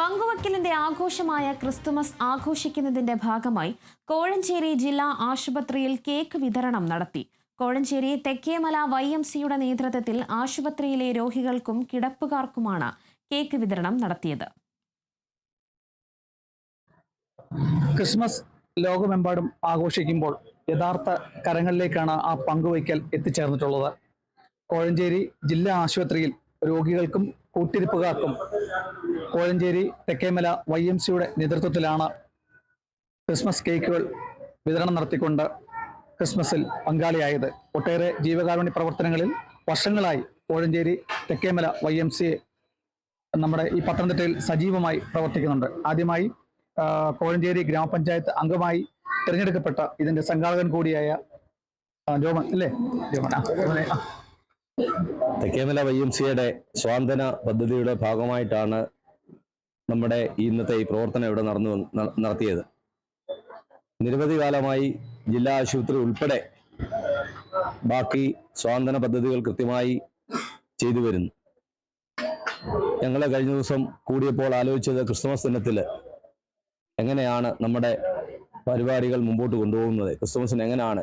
പങ്കുവയ്ക്കലിന്റെ ആഘോഷമായ ക്രിസ്തുമസ് ആഘോഷിക്കുന്നതിന്റെ ഭാഗമായി കോഴഞ്ചേരി ജില്ലാ ആശുപത്രിയിൽ കേക്ക് വിതരണം നടത്തി. കോഴഞ്ചേരി തെക്കേമല വൈ എം സിയുടെ നേതൃത്വത്തിൽ ആശുപത്രിയിലെ രോഗികൾക്കും കിടപ്പുകാർക്കുമാണ് കേക്ക് വിതരണം നടത്തിയത്. ക്രിസ്മസ് ലോകമെമ്പാടും ആഘോഷിക്കുമ്പോൾ യഥാർത്ഥ കരങ്ങളിലേക്കാണ് ആ പങ്കുവയ്ക്കൽ എത്തിച്ചേർന്നിട്ടുള്ളത്. കോഴഞ്ചേരി ജില്ലാ ആശുപത്രിയിൽ രോഗികൾക്കും കൂട്ടിരിപ്പുകാർക്കും കോഴഞ്ചേരി തെക്കേമല വൈ എം സിയുടെ നേതൃത്വത്തിലാണ് ക്രിസ്മസ് കേക്കുകൾ വിതരണം നടത്തിക്കൊണ്ട് ക്രിസ്മസിൽ പങ്കാളിയായത്. ഒട്ടേറെ ജീവകാരുണ്യ പ്രവർത്തനങ്ങളിൽ വർഷങ്ങളായി Kozhencherry Thekkemala Y M C നമ്മുടെ ഈ പത്തനംതിട്ടയിൽ സജീവമായി പ്രവർത്തിക്കുന്നുണ്ട്. ആദ്യമായി കോഴഞ്ചേരി ഗ്രാമപഞ്ചായത്ത് അംഗമായി തിരഞ്ഞെടുക്കപ്പെട്ട ഇതിന്റെ സംഘാടകൻ കൂടിയായ ജോമൻ അല്ലേ? ജോമൻ. തെക്കേമല വൈ എം സിയുടെ സ്വാന്തന പദ്ധതിയുടെ ഭാഗമായിട്ടാണ് നമ്മുടെ ഇന്നത്തെ ഈ പ്രവർത്തനം ഇവിടെ നടന്നു നടത്തിയത്. നിരവധി കാലമായി ജില്ലാ ആശുപത്രി ഉൾപ്പെടെ ബാക്കി സ്വാന്തന പദ്ധതികൾ കൃത്യമായി ചെയ്തു വരുന്നു. ഞങ്ങൾ കഴിഞ്ഞ ദിവസം കൂടിയപ്പോൾ ആലോചിച്ചത് ക്രിസ്മസ് ദിനത്തിൽ എങ്ങനെയാണ് നമ്മുടെ പരിപാടികൾ മുമ്പോട്ട് കൊണ്ടുപോകുന്നത്? ക്രിസ്തുമസിന് എങ്ങനെയാണ്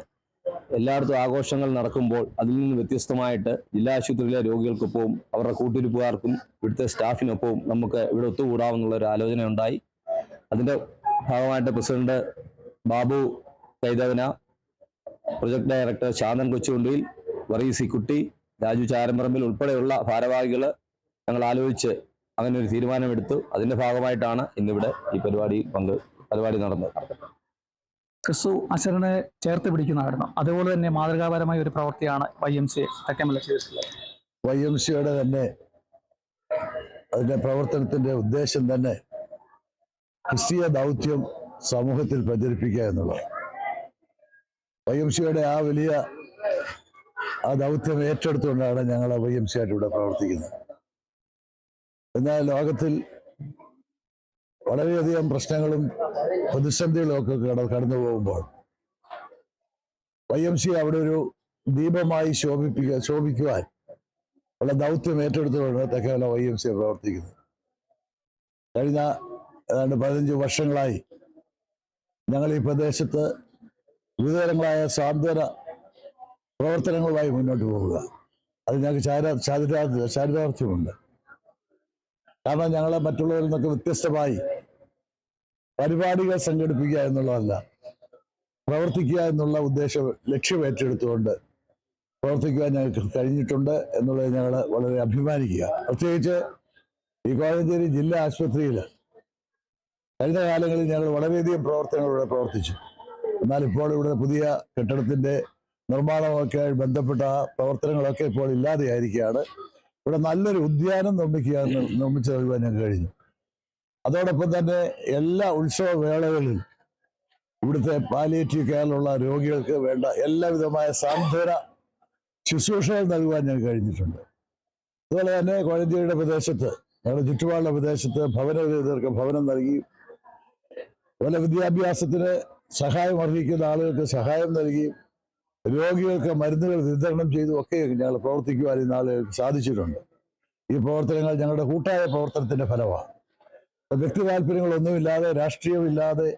എല്ലായിടത്തും ആഘോഷങ്ങൾ നടക്കുമ്പോൾ അതിൽ നിന്ന് വ്യത്യസ്തമായിട്ട് ജില്ലാ ആശുപത്രിയിലെ രോഗികൾക്കൊപ്പവും അവരുടെ കൂട്ടിരിപ്പുകാർക്കും ഇവിടുത്തെ സ്റ്റാഫിനൊപ്പവും നമുക്ക് ഇവിടെ ഒത്തുകൂടാമെന്നുള്ള ഒരു ആലോചന ഉണ്ടായി അതിന്റെ ഭാഗമായിട്ട് president Babu Kaithavana project director Shanthan Kochukondiyil Varisi Kutty Raju Charamparambil ഉൾപ്പെടെയുള്ള ഭാരവാഹികൾ ഞങ്ങൾ ആലോചിച്ച് അങ്ങനെ ഒരു തീരുമാനമെടുത്തു. അതിന്റെ ഭാഗമായിട്ടാണ് ഇന്നിവിടെ ഈ പരിപാടി പങ്ക് പരിപാടി നടന്നത്. ക്രിസ്തു അശരനെ ചേർത്ത് പിടിക്കുന്നതായിരുന്നു. അതുപോലെ തന്നെ മാതൃകാപരമായ ഒരു പ്രവൃത്തിയാണ് Y M C Thekkemala Y M സിയുടെ തന്നെ അതിന്റെ പ്രവർത്തനത്തിന്റെ ഉദ്ദേശം തന്നെ ക്രിസ്തീയ ദൗത്യം സമൂഹത്തിൽ പ്രചരിപ്പിക്കുക എന്നുള്ളത് വൈ എം സിയുടെ ആ വലിയ ആ ദൗത്യം ഏറ്റെടുത്തുകൊണ്ടാണ് ഞങ്ങൾ വൈ എം സി ആയിട്ട് ഇവിടെ പ്രവർത്തിക്കുന്നത്. എന്നാൽ ലോകത്തിൽ വളരെയധികം പ്രശ്നങ്ങളും പ്രതിസന്ധികളും ഒക്കെ കട കടന്നു പോകുമ്പോൾ വൈ എം സി അവിടെ ഒരു ദീപമായി ശോഭിപ്പിക്ക ശോഭിക്കുവാൻ ഉള്ള ദൗത്യം ഏറ്റെടുത്തുകൊണ്ട് തെക്കേല വൈ എം സി പ്രവർത്തിക്കുന്നത് കഴിഞ്ഞ ഏതാണ്ട് പതിനഞ്ച് വർഷങ്ങളായി ഞങ്ങൾ ഈ പ്രദേശത്ത് വിവിധതരങ്ങളായ സാന്ത്വന പ്രവർത്തനങ്ങളുമായി മുന്നോട്ട് പോവുക. അത് ഞങ്ങൾക്ക് ചാര ചാരിതാ ചാരിതാർത്ഥ്യമുണ്ട്. കാരണം ഞങ്ങളെ മറ്റുള്ളവരിൽ നിന്നൊക്കെ വ്യത്യസ്തമായി പരിപാടികൾ സംഘടിപ്പിക്കുക എന്നുള്ളതല്ല. പ്രവർത്തിക്കുക എന്നുള്ള ഉദ്ദേശം ലക്ഷ്യം ഏറ്റെടുത്തുകൊണ്ട് പ്രവർത്തിക്കുവാൻ ഞങ്ങൾക്ക് കഴിഞ്ഞിട്ടുണ്ട് എന്നുള്ളത് ഞങ്ങൾ വളരെ അഭിമാനിക്കുക. പ്രത്യേകിച്ച് ഈ കോഴഞ്ചേരി ജില്ലാ ആശുപത്രിയിൽ കഴിഞ്ഞ കാലങ്ങളിൽ ഞങ്ങൾ വളരെയധികം പ്രവർത്തനങ്ങൾ പ്രവർത്തിച്ചു. എന്നാൽ ഇപ്പോൾ ഇവിടെ പുതിയ കെട്ടിടത്തിന്റെ നിർമ്മാണമൊക്കെ ബന്ധപ്പെട്ട പ്രവർത്തനങ്ങളൊക്കെ ഇപ്പോൾ ഇല്ലാതെയായിരിക്കുകയാണ്. ഇവിടെ നല്ലൊരു ഉദ്യാനം നിർമ്മിക്കുക നിർമ്മിച്ചു നൽകുവാൻ ഞങ്ങൾക്ക് കഴിഞ്ഞു. അതോടൊപ്പം തന്നെ എല്ലാ ഉത്സവ വേളകളിലും ഇവിടുത്തെ പാലിയേറ്റീവ് കെയറിലുള്ള രോഗികൾക്ക് വേണ്ട എല്ലാവിധമായ സാന്ത്വന ശുശ്രൂഷകൾ നൽകുവാൻ ഞാൻ കഴിഞ്ഞിട്ടുണ്ട്. അതുപോലെ തന്നെ കോഴഞ്ചേരിയുടെ പ്രദേശത്ത് ഞങ്ങളുടെ ചുറ്റുപാടുള്ള പ്രദേശത്ത് ഭവനരഹിതർക്ക് ഭവനം നൽകി അതുപോലെ വിദ്യാഭ്യാസത്തിന് സഹായം അർഹിക്കുന്ന ആളുകൾക്ക് സഹായം നൽകി രോഗികൾക്ക് മരുന്നുകൾ വിതരണം ചെയ്തു ഒക്കെ ഞങ്ങൾ പ്രവർത്തിക്കുവാൻ ഇന്ന് ആളുകൾക്ക് സാധിച്ചിട്ടുണ്ട്. ഈ പ്രവർത്തനങ്ങൾ ഞങ്ങളുടെ കൂട്ടായ പ്രവർത്തനത്തിന്റെ ഫലമാണ്. വ്യക്തി താല്പര്യങ്ങളൊന്നുമില്ലാതെ രാഷ്ട്രീയമില്ലാതെ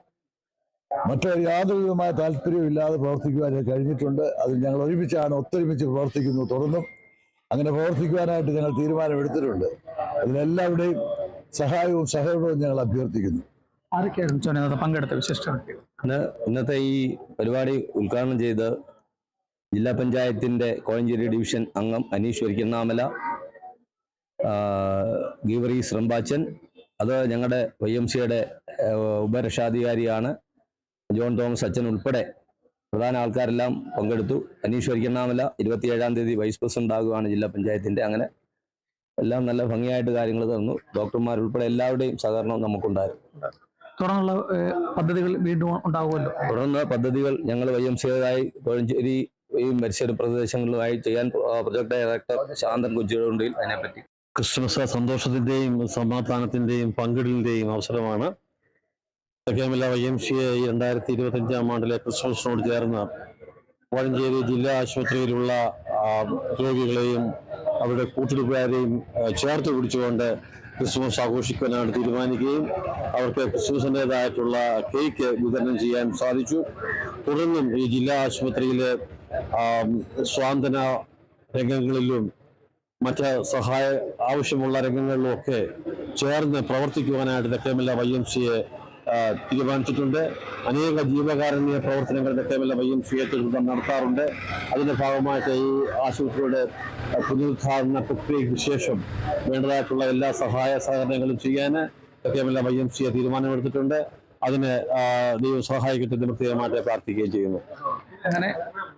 മറ്റൊരു യാതൊരു വിധമായ താല്പര്യമില്ലാതെ പ്രവർത്തിക്കുവാൻ കഴിഞ്ഞിട്ടുണ്ട്. അതിൽ ഞങ്ങൾ ഒരുമിച്ചാണ് ഒത്തൊരുമിച്ച് പ്രവർത്തിക്കുന്നു. തുടർന്നും അങ്ങനെ പ്രവർത്തിക്കുവാനായിട്ട് ഞങ്ങൾ തീരുമാനമെടുത്തിട്ടുണ്ട്. അതിലെല്ലാവരുടെയും സഹായവും സഹകരണവും ഞങ്ങൾ അഭ്യർത്ഥിക്കുന്നു. പങ്കെടുത്ത വിശിഷ്ട ഇന്ന് ഇന്നത്തെ ഈ പരിപാടി ഉദ്ഘാടനം ചെയ്ത് ജില്ലാ പഞ്ചായത്തിന്റെ കോഴഞ്ചേരി ഡിവിഷൻ അംഗം അനീഷ് ഗീവറി ശ്രംബാച്ചൻ അത് ഞങ്ങളുടെ വൈ എം സിയുടെ ഉപരക്ഷാധികാരിയാണ് ജോൺ തോമസ് അച്ഛൻ ഉൾപ്പെടെ പ്രധാന ആൾക്കാരെല്ലാം പങ്കെടുത്തു. അനീഷ് വരിക്കണ്ണാമല ഇരുപത്തിയേഴാം തീയതി വൈസ് പ്രസിഡന്റ് ആകുകയാണ് ജില്ലാ പഞ്ചായത്തിന്റെ. അങ്ങനെ എല്ലാം നല്ല ഭംഗിയായിട്ട് കാര്യങ്ങൾ തന്നു. ഡോക്ടർമാർ ഉൾപ്പെടെ എല്ലാവരുടെയും സഹകരണം നമുക്കുണ്ടായിരുന്നു. തുടർന്നുള്ള പദ്ധതികൾ വീണ്ടും ഉണ്ടാവുമല്ലോ? തുടർന്ന് പദ്ധതികൾ ഞങ്ങൾ വൈ എം സിയുടേതായി കോഴഞ്ചേരി ഈ പ്രദേശങ്ങളിലുമായി ചെയ്യാൻ പ്രൊജക്ട് ഡയറക്ടർ ശാന്തൻ കൊച്ചുകൊണ്ടിൽ അതിനെപ്പറ്റി ക്രിസ്മസ് സന്തോഷത്തിന്റെയും സമാധാനത്തിന്റെയും പങ്കിടലിന്റെയും അവസരമാണ്. Thekkemala Y M C I രണ്ടായിരത്തി ഇരുപത്തി അഞ്ചാം ആണ്ടിലെ ക്രിസ്മസിനോട് ചേർന്ന് കോഴഞ്ചേരി ജില്ലാ ആശുപത്രിയിലുള്ള രോഗികളെയും അവരുടെ കൂട്ടുകാരെയും ചേർത്ത് പിടിച്ചുകൊണ്ട് ക്രിസ്മസ് ആഘോഷിക്കാനാണ് തീരുമാനിക്കുകയും അവർക്ക് ക്രിസ്മസിന്റെതായിട്ടുള്ള കേക്ക് വിതരണം ചെയ്യാൻ സാധിച്ചു. തുടർന്നും ഈ ജില്ലാ ആശുപത്രിയിലെ സ്വാന്തന രംഗങ്ങളിലും മറ്റ് സഹായ ആവശ്യമുള്ള രംഗങ്ങളിലും ഒക്കെ ചേർന്ന് പ്രവർത്തിക്കുവാനായിട്ട് തെക്കേമല്ല വൈ എം സിയെ തീരുമാനിച്ചിട്ടുണ്ട്. അനേക ജീവകാരുണ്യ പ്രവർത്തനങ്ങൾ തെക്കേമല്ല വൈ എം സിയെ നടത്താറുണ്ട്. അതിന്റെ ഭാഗമായിട്ട് ഈ ആശുപത്രിയുടെ പുനരുദ്ധാരണ പ്രക്രിയയ്ക്ക് ശേഷം വേണ്ടതായിട്ടുള്ള എല്ലാ സഹായ സഹകരണങ്ങളും ചെയ്യാൻ തെക്കേമല്ല വൈ എം സിയെ തീരുമാനമെടുത്തിട്ടുണ്ട്. അതിന് ദൈവം സഹായിക്കട്ടെ പ്രത്യേകമായിട്ട് പ്രാർത്ഥിക്കുകയും ചെയ്യുന്നു. അങ്ങനെ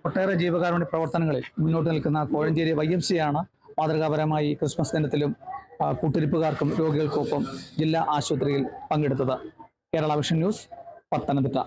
ഒട്ടേറെ ജീവകാരുണ്യ പ്രവർത്തനങ്ങളിൽ മുന്നോട്ട് നിൽക്കുന്ന കോഴഞ്ചേരി വൈ എം സി ആണ് മാതൃകാപരമായി ക്രിസ്മസ് ദിനത്തിലും കൂട്ടിരിപ്പുകാർക്കും രോഗികൾക്കൊപ്പം ജില്ലാ ആശുപത്രിയിൽ പങ്കെടുത്തത് കേരള വിഷൻ ന്യൂസ് പത്തനംതിട്ട.